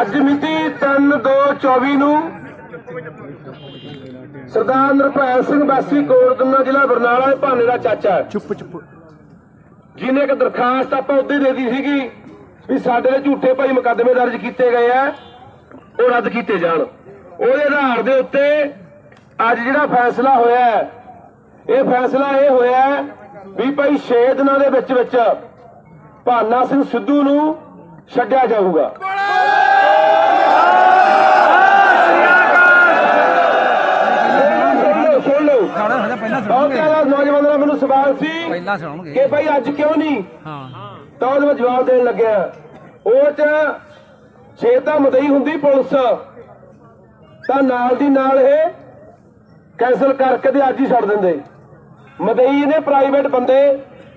ਅੱਜ ਮਿਤੀ 3/2/24 ਨੂੰ ਸਰਦਾਰ ਨਿਰਭੈ ਸਿੰਘ ਵਾਸੀ ਕੋਟਕੰਨਾ ਜ਼ਿਲ੍ਹਾ ਬਰਨਾਲਾ ਦੇ ਭਾਨੇ ਦਾ ਚਾਚਾ ਚੁੱਪ ਚੁੱਪ। ਜਿਹਨੇ ਇੱਕ ਦਰਖਾਸਤ ਆਪਾਂ ਉੱਤੇ ਦੇ ਦਿੱਤੀ ਸੀਗੀ ਵੀ ਸਾਡੇ ਤੇ ਝੂਠੇ ਭਾਈ ਮੁਕੱਦਮੇ ਦਰਜ ਕੀਤੇ ਗਏ ਆ ਉਹ ਰੱਦ ਕੀਤੇ ਜਾਣ। ਉਹਦੇ ਆਧਾਰ ਦੇ ਉੱਤੇ ਅੱਜ ਜਿਹੜਾ ਫੈਸਲਾ ਹੋਇਆ ਹੈ, ਇਹ ਫੈਸਲਾ ਇਹ ਹੋਇਆ ਵੀ ਭਾਈ 6 ਦਿਨਾਂ ਦੇ ਵਿੱਚ ਵਿੱਚ ਭਾਨਾ ਸਿੰਘ ਸਿੱਧੂ ਨੂੰ ਛੱਡਿਆ ਜਾਊਗਾ। ਪਹਿਲਾਂ ਬਹੁਤ ਸੁਣਾਉਂਗੇ ਸਾਰਾ ਨੌਜਵਾਨਾਂ ਦਾ ਮੈਨੂੰ ਸਵਾਲ ਸੀ ਪਹਿਲਾਂ ਸੁਣਾਉਂਗੇ ਕਿ ਭਾਈ ਅੱਜ ਕਿਉਂ ਨਹੀਂ? ਹਾਂ। ਤਾਂ ਉਹਦੇ ਮੈਂ ਜਵਾਬ ਦੇਣ ਲੱਗਿਆ। ਉਹ ਚ ਜੇ ਤਾਂ ਮਦਈ ਹੁੰਦੀ ਪੁਲਿਸ। ਤਾਂ ਨਾਲ ਦੀ ਨਾਲ ਇਹ ਕੈਨਸਲ ਕਰਕੇ ਤੇ ਅੱਜ ਹੀ ਛੱਡ ਦਿੰਦੇ। ਮਦਈ ਨੇ ਪ੍ਰਾਈਵੇਟ ਬੰਦੇ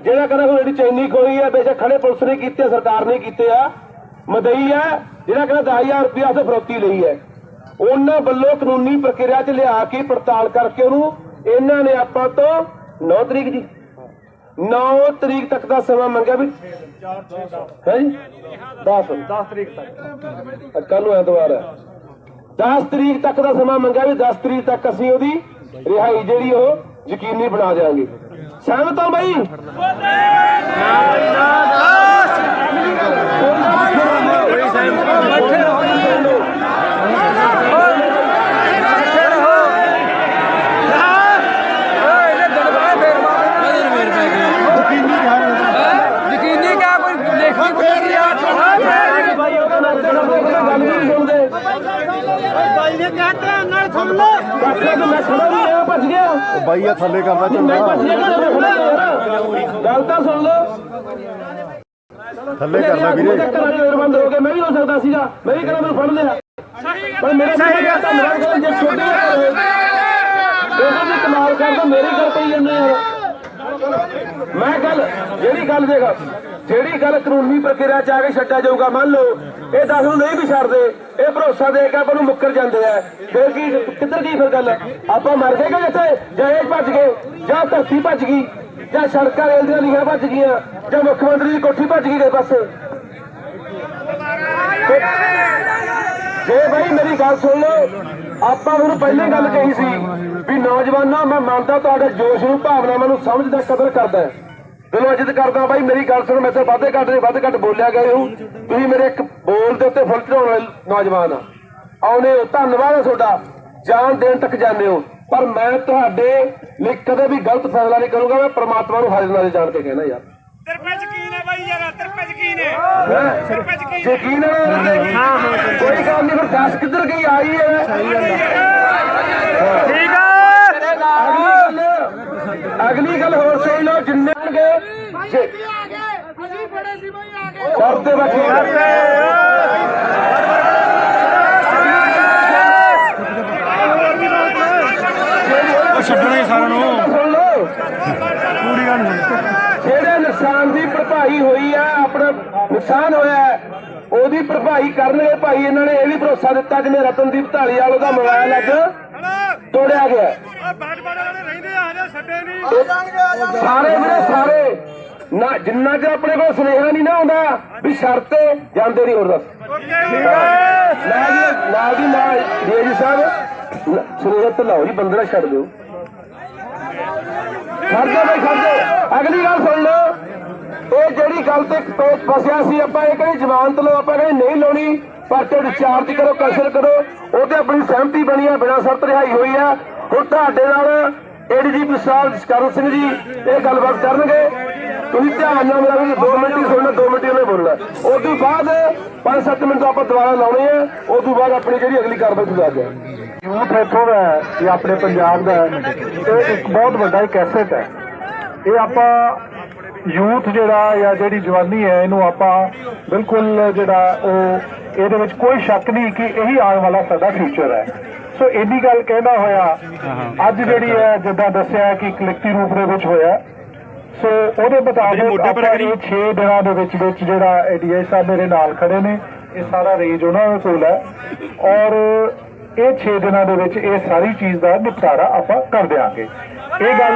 ਜਿਹੜਾ ਕਹਿੰਦਾ ਕੋਈ ਜਿਹੜੀ ਚੈਨੀ ਖੋਈ ਹੈ ਬੇਸ਼ੱਕ ਖੜੇ ਪੁਲਿਸ ਨੇ ਕੀਤੇ ਸਰਕਾਰ ਨੇ ਕੀਤੇ ਆ ਮਦਈ ਹੈ ਜਿਹੜਾ ਕਹਿੰਦਾ 10000 ਰੁਪਇਆ ਤੇ ਫਰੋਤੀ ਲਈ ਹੈ। ਉਹਨਾਂ ਵੱਲੋਂ ਕਾਨੂੰਨੀ ਪ੍ਰਕਿਰਿਆ ਚ ਲਿਆ ਕੇ ਪੜਤਾਲ ਕਰਕੇ ਉਹਨੂੰ ਇਹਨਾਂ ਨੇ ਆਪਾਂ ਤੋਂ 9 ਤਰੀਕ ਜੀ 9 ਤਰੀਕ ਤੱਕ ਦਾ ਸਮਾਂ ਮੰਗਿਆ ਵੀ ਹੈ ਜੀ? 10 10 ਤਰੀਕ ਤੱਕ। ਕੱਲ ਨੂੰ ਐਤਵਾਰ ਹੈ। 10 ਤਰੀਕ ਤੱਕ ਦਾ ਸਮਾਂ ਮੰਗਿਆ ਵੀ 10 ਤਰੀਕ ਤੱਕ ਅਸੀਂ ਉਹਦੀ ਰਿਹਾਈ ਜਿਹੜੀ ਉਹ ਯਕੀਨੀ ਬਣਾ ਦੇਵਾਂਗੇ ਸਹਿਮਤ ਹੋ ਬਾਈ। ਯਕੀਨੀ ਕਿਆ ਕੋਈ ਲੇਖੀ ਕੋਈ ਬਾਈ ਉਹਦਾ ਨਾਲ ਤੇਰਾ ਗੱਲ ਵੀ ਨਹੀਂ ਸੁਣਦੇ ਭਾਈ ਨੇ ਕਹਤਾ ਨਾਲ ਸੁਣ ਲੋ ਡਾਕਟਰ ਤੋਂ ਮੈਂ ਸੁਣਾ ਵੀ ਰਿਹਾ ਭੱਜ ਗਿਆ ਬਾਈ ਆ ਥੱਲੇ ਕਰਦਾ ਚੰਗਾ। ਗਿਆ ਕਿ ਯਾਰ ਗੱਲ ਤਾਂ ਸੁਣ ਥੱਲੇ ਕਰਦਾ ਵੀਰੇ। ਘਰਾਂ ਦੇ ਬੰਦ ਹੋ ਗਏ ਮੈਂ ਵੀ ਹੋ ਸਕਦਾ ਸੀਗਾ। ਮੈਂ ਵੀ ਕਹਿੰਦਾ ਮੈਨੂੰ ਫੜ ਲਿਆ। ਪਰ ਮੇਰਾ ਸਹੀ ਗੱਲ। ਤਾਂ ਮੇਰਾ ਜੇ ਛੋਟੀ ਹੈ ਉਹਦੇ ਦੀ ਕਮਾਲ ਕਰਦਾ ਮੇਰੀ ਗੱਲ ਪਈ ਜਾਂਦੇ ਯਾਰ ਮੈਂ ਗੱਲ, ਜਿਹੜੀ ਗੱਲ ਦੇਖ, ਜਿਹੜੀ ਗੱਲ ਕਾਨੂੰਨੀ ਪ੍ਰਕਿਰਿਆ ਚ ਆ ਕੇ ਛੱਡਿਆ ਜਾਊਗਾ, ਮੰਨ ਲਓ, ਇਹ ਦਸ ਨੂੰ ਨਹੀਂ ਵੀ ਛੱਡਦੇ, ਇਹ ਭਰੋਸਾ ਦੇ ਕੇ ਆਪਾਂ ਨੂੰ ਮੁੱਕਰ ਜਾਂਦੇ ਆ। ਫਿਰ ਕੀ, ਕਿੱਧਰ ਗਈ ਫਿਰ ਗੱਲ? ਆਪਾਂ ਮਰ ਗਏ ਕਿ ਜਿੱਥੇ? ਜਾਂ ਇਹ ਭੱਜ ਗਏ, ਜਾਂ ਧਰਤੀ ਭੱਜ ਗਈ, ਜਾਂ ਸੜਕਾਂ ਰੇਲ ਦੀਆਂ ਲੀਹਾਂ ਭੱਜ ਗਈਆਂ, ਜਾਂ ਮੁੱਖ ਮੰਤਰੀ ਦੀ ਕੋਠੀ ਭੱਜ ਗਈ ਗਏ ਪਾਸੇ? ਜੇ ਭਾਈ ਮੇਰੀ ਗੱਲ ਸੁਣ ਲਓ ਆਪਾਂ ਨੂੰ ਪਹਿਲਾਂ ਗੱਲ ਕਹੀ ਸੀ ਵੀ ਨੌਜਵਾਨਾਂ, ਮੈਂ ਮੰਨਦਾ ਤੁਹਾਡੇ ਜੋਸ਼ ਨੂੰ ਭਾਵਨਾਵਾਂ ਨੂੰ ਸਮਝਦਾ ਕਦਰ ਕਰਦਾ ਦਿਲੋਂ ਇੱਜ਼ਤ ਕਰਦਾ, ਬਾਈ, ਮੇਰੀ ਗੱਲ ਸੁਣ, ਮੈਂ ਤੇ ਵਾਧੇ ਘੱਟ ਦੇ ਵੱਧ ਘੱਟ ਬੋਲਿਆ ਗਏ ਹੋ ਤੁਸੀਂ ਮੇਰੇ ਇੱਕ ਬੋਲ ਦੇ ਉੱਤੇ ਫੁੱਲ ਚੜਾਉਣ ਵਾਲੇ ਨੌਜਵਾਨ ਆ। ਆਉਨੇ ਹੋ, ਧੰਨਵਾਦ ਹੈ ਤੁਹਾਡਾ। ਜਾਨ ਦੇਣ ਤੱਕ ਜਾਂਦੇ ਹੋ। ਪਰ ਮੈਂ ਤੁਹਾਡੇ ਲਈ ਕਦੇ ਵੀ ਗਲਤ ਫੈਸਲਾ ਨਹੀਂ ਕਰੂੰਗਾ, ਮੈਂ ਪ੍ਰਮਾਤਮਾ ਨੂੰ ਹਾਜ਼ਰ ਨਾਲੇ ਜਾਣ ਕੇ ਕਹਿਣਾ ਯਾਰ। ਤੇਰੇ ਪੇ ਯਕੀਨ ਹੈ ਬਾਈ ਯਾਰ ਤੇਰੇ ਪੇ ਯਕੀਨ ਹੈ। ਹੈਂ? ਪੇ ਯਕੀਨ ਯਕੀਨ ਹੈ? ਹਾਂ ਹਾਂ ਕੋਈ ਗੱਲ ਨਹੀਂ ਫਿਰ ਦੱਸ ਕਿੱਧਰ ਗਈ ਆਈ ਹੈ? ਠੀਕ ਆ ਅਗਲੀ ਗੱਲ ਹੋਰ ਸੁਣ ਲਓ ਜਿੰਨੇ ਗਏ ਜੇ ਅਸੀਂ ਬੜੇ ਸੀ ਬਾਈ ਆ ਗਏ। ਕਰਦੇ ਬੈਠੇ ਛੱਡਣਾ ਹੀ ਸਾਰਿਆਂ ਨੂੰ ਸੁਣ ਲਓ ਪੂਰੀਆਂ ਨੂੰ ਜਿਹੜੇ ਨੁਕਸਾਨ ਭਰਪਾਈ ਹੋਈ ਹੈ ਆਪਣਾ ਨੁਕਸਾਨ ਹੋਇਆ ਉਹਦੀ ਭਰਪਾਈ ਕਰਨਗੇ ਭਾਈ ਇਹਨਾਂ ਨੇ ਇਹ ਵੀ ਭਰੋਸਾ ਦਿੱਤਾ ਜਿਵੇਂ ਰਤਨਦੀਪ ਢਾਲੀਵਾਲ ਉਹਦਾ ਮੋਬਾਈਲ ਅੱਜ ਤੋੜਿਆ ਗਿਆ ਆ ਆ ਸਾਰੇ ਵੀਰੇ ਸਾਰੇ। ਨਾ ਜਿੰਨਾ ਚਿਰ ਆਪਣੇ ਕੋਲ ਸੁਨੇਹਾ ਨਹੀਂ ਨਾ ਆਉਂਦਾ ਵੀ ਸ਼ਰਤ ਜਾਂਦੇ ਨਹੀਂ ਹੋਰ ਦੱਸ। ਨਾਲ ਦੀ ਨਾਲ ਦੀ ਨਾਲ ਜੀ ਜੀ ਸਾਹਿਬ ਸੁਨੇਹਾ ਤੇ ਲਾਓ ਜੀ ਬੰਦਰਾ ਛੱਡ ਦਿਓ। ਖੜਦੇ ਬਈ ਖੜਦੇ ਅਗਲੀ ਗੱਲ ਸੁਣ ਲਓ। ਇਹ ਜਿਹੜੀ ਗੱਲ ਤੇ ਪੇਚ ਫਸਿਆ ਸੀ, ਆਪਾਂ ਇਹ ਕਹਿੰਦੇ ਜ਼ਮਾਨਤ ਲਓ, ਆਪਾਂ ਕਹਿੰਦੇ ਨਹੀਂ ਲਾਉਣੀ ਪਰਚੇ ਡਿਸਚਾਰਜ ਕਰੋ ਕੈਂਸਲ ਕਰੋ ਉਹਤੇ ਆਪਣੀ ਸਹਿਮਤੀ ਬਣੀ ਆ, ਬਿਨਾਂ ਸ਼ਰਤ ਰਿਹਾਈ ਹੋਈ ਆ। ਹੁਣ ਤੁਹਾਡੇ ਨਾਲ ਏਡੀਜੀਪੀ ਸਾਹਿਬ ਜਸਕਰਨ ਸਿੰਘ ਜੀ ਇਹ ਗੱਲਬਾਤ ਕਰਨਗੇ। ਤੁਸੀਂ ਧਿਆਨ ਨਾਲ ਮੇਰਾ ਵੀ 2 ਮਿੰਟ ਹੀ ਸੁਣਨਾ 2 ਮਿੰਟ ਹੀ ਉਹਨੇ ਬੋਲਣਾ। ਉਸ ਤੋਂ ਬਾਅਦ 5-7 ਮਿੰਟ ਆਪਾਂ ਦੁਬਾਰਾ ਲਾਉਣੇ ਆ ਉਸ ਤੋਂ ਬਾਅਦ ਆਪਣੀ ਜਿਹੜੀ ਅਗਲੀ ਕਾਰਵਾਈ ਤੁਸੀਂ ਦੱਸ ਦਿਓ। ਯੂਥ ਇੱਥੋਂ ਦਾ ਇਹ ਆਪਣੇ ਪੰਜਾਬ ਦਾ ਇਹ ਇੱਕ ਬਹੁਤ ਵੱਡਾ ਇੱਕ ਐਸੈਟ ਹੈ। ਇਹ ਆਪਾਂ ਯੂਥ ਜਿਹੜਾ ਜਾਂ ਜਿਹੜੀ ਜਵਾਨੀ ਹੈ ਇਹਨੂੰ ਆਪਾਂ ਬਿਲਕੁਲ ਜਿਹੜਾ ਉਹ ਇਹਦੇ ਵਿੱਚ ਕੋਈ ਸ਼ੱਕ ਨਹੀਂ ਕਿ ਇਹੀ ਆਉਣ ਵਾਲਾ ਸਾਡਾ ਫਿਊਚਰ ਹੈ। ਸੋ ਇੰਨੀ ਗੱਲ ਕਹਿੰਦਾ ਹੋਇਆ ਅੱਜ ਜਿਹੜੀ ਹੈ ਜਿੱਦਾਂ ਦੱਸਿਆ ਕਿ ਲਿਖਤੀ ਰੂਪ ਦੇ ਵਿੱਚ ਹੋਇਆ। ਸੋ ਉਹਦੇ ਮੁਤਾਬਕ ਆਪਾਂ ਇਹ 6 ਦਿਨਾਂ ਦੇ ਵਿੱਚ ਵਿੱਚ ਜਿਹੜਾ ਏਡੀਆਈ ਸਾਹਿਬ ਮੇਰੇ ਨਾਲ ਖੜੇ ਨੇ ਇਹ ਸਾਰਾ ਰੇਂਜ ਉਹਨਾਂ ਦੇ ਕੋਲ ਹੈ। ਔਰ ਇਹ 6 ਦਿਨਾਂ ਦੇ ਵਿੱਚ ਇਹ ਸਾਰੀ ਚੀਜ਼ ਦਾ ਨਿਪਟਾਰਾ ਆਪਾਂ ਕਰ ਦਿਆਂਗੇ। ਇਹ ਗੱਲ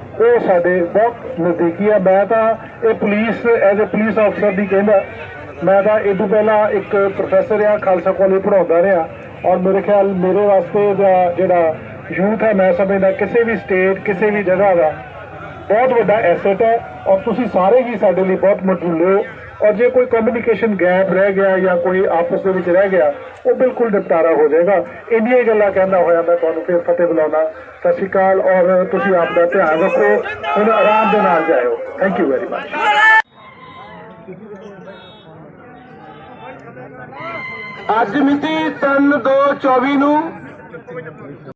ਉਹ ਸਾਡੇ ਬਹੁਤ ਨਜ਼ਦੀਕੀ ਆ। ਮੈਂ ਤਾਂ ਇਹ ਪੁਲਿਸ ਐਜ਼ ਅ ਪੁਲਿਸ ਅਫਸਰ ਦੀ ਕਹਿੰਦਾ, ਮੈਂ ਤਾਂ ਇਹ ਤੋਂ ਪਹਿਲਾਂ ਇੱਕ ਪ੍ਰੋਫੈਸਰ ਆ, ਖਾਲਸਾ ਕਾਲਜ ਪੜਾਉਂਦਾ ਰਿਹਾ। ਔਰ ਮੇਰੇ ਖਿਆਲ ਮੇਰੇ ਵਾਸਤੇ ਦਾ ਜਿਹੜਾ ਯੂਥ ਹੈ ਮੈਂ ਸਮਝਦਾ, ਕਿਸੇ ਵੀ ਸਟੇਟ ਕਿਸੇ ਵੀ ਜਗ੍ਹਾ ਦਾ ਬਹੁਤ ਵੱਡਾ ਐਸੈਟ ਹੈ ਔਰ ਤੁਸੀਂ ਸਾਰੇ ਹੀ ਸਾਡੇ ਲਈ ਬਹੁਤ ਮਟਰੂਲੇ ਹੋ ਔਰ ਜੇ ਕੋਈ ਕਮਿਊਨੀਕੇਸ਼ਨ ਗੈਪ ਰਹਿ ਗਿਆ ਜਾਂ ਕੋਈ ਆਪਸ ਦੇ ਵਿੱਚ ਰਹਿ ਗਿਆ, ਉਹ ਬਿਲਕੁਲ ਨਿਪਟਾਰਾ ਹੋ ਜਾਏਗਾ। ਇੰਨੀਆਂ ਗੱਲਾਂ ਕਹਿੰਦਾ ਹੋਇਆ ਮੈਂ ਤੁਹਾਨੂੰ ਫਿਰ ਫਤਿਹ ਬੁਲਾਉਣਾ ਸਤਿ ਸ਼੍ਰੀ ਅਕਾਲ ਔਰ ਤੁਸੀਂ ਆਪ ਦਾ ਧਿਆਨ ਰੱਖੋ। ਹੁਣ ਆਰਾਮ ਦੇ ਨਾਲ ਜਾਇਓ। ਥੈਂਕ ਯੂ ਵੈਰੀ ਮਚ ਅੱਜ ਮਿਤੀ 3 2 24 ਨੂੰ